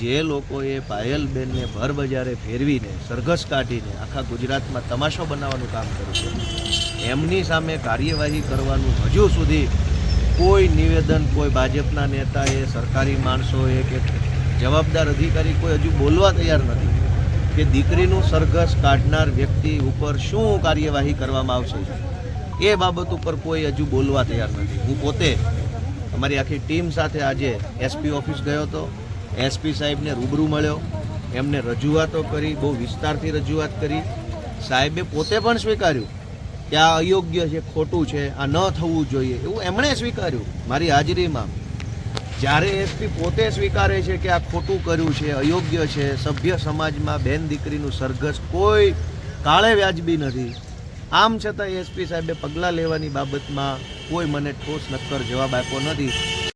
જે લોકોએ પાયલબેનને ભર બજારે ફેરવીને, સરઘસ કાઢીને આખા ગુજરાતમાં તમાશો બનાવવાનું કામ કર્યું છે, એમની સામે કાર્યવાહી કરવાનું હજુ સુધી કોઈ નિવેદન કોઈ ભાજપના નેતાએ, સરકારી માણસોએ કે જવાબદાર અધિકારી કોઈ હજુ બોલવા તૈયાર નથી કે દીકરીનું સરઘસ કાઢનાર વ્યક્તિ ઉપર શું કાર્યવાહી કરવામાં આવશે. એ બાબત ઉપર કોઈ હજુ બોલવા તૈયાર નથી. હું પોતે અમારી આખી ટીમ સાથે આજે એસપી ઓફિસ ગયો હતો. એસપી સાહેબને રૂબરૂ મળ્યો. એમને રજૂઆતો કરી, બહુ વિસ્તારથી રજૂઆત કરી. સાહેબે પોતે પણ સ્વીકાર્યું કે આ અયોગ્ય છે, ખોટું છે, આ ન થવું જોઈએ, એવું એમણે સ્વીકાર્યું મારી હાજરીમાં. જ્યારે એસપી પોતે સ્વીકારે છે કે આ ખોટું કર્યું છે, અયોગ્ય છે, સભ્ય સમાજમાં બેન દીકરીનું સરઘસ કોઈ કાળે વ્યાજબી નથી. આમ છતાં એસપી સાહેબે પગલાં લેવાની બાબતમાં કોઈ મને ઠોસ નક્કર જવાબ આપ્યો નથી.